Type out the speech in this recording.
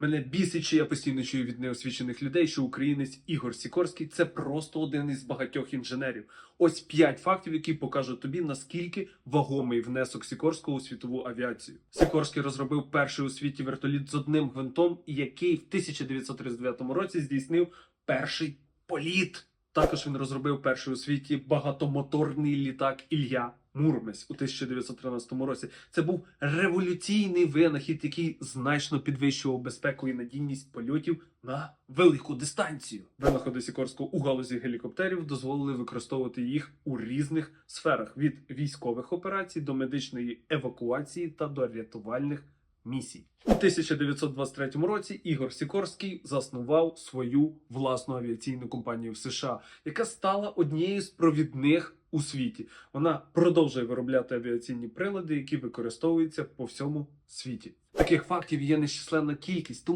Мене бісить, що я постійно чую від неосвічених людей, що українець Ігор Сікорський це просто один із багатьох інженерів. Ось п'ять фактів, які покажуть тобі, наскільки вагомий внесок Сікорського у світову авіацію. Сікорський розробив перший у світі вертоліт з одним гвинтом, який в 1939 році здійснив перший політ. Також він розробив перший у світі багатомоторний літак Ілля Мурмесь у 1913 році. Це був революційний винахід, який значно підвищував безпеку і надійність польотів на велику дистанцію. Винаходи Сікорського у галузі гелікоптерів дозволили використовувати їх у різних сферах від військових операцій до медичної евакуації та до рятувальних місій. У 1923 році Ігор Сікорський заснував свою власну авіаційну компанію в США, яка стала однією з провідних у світі. Вона продовжує виробляти авіаційні прилади, які використовуються по всьому світі. Таких фактів є нещисленна кількість.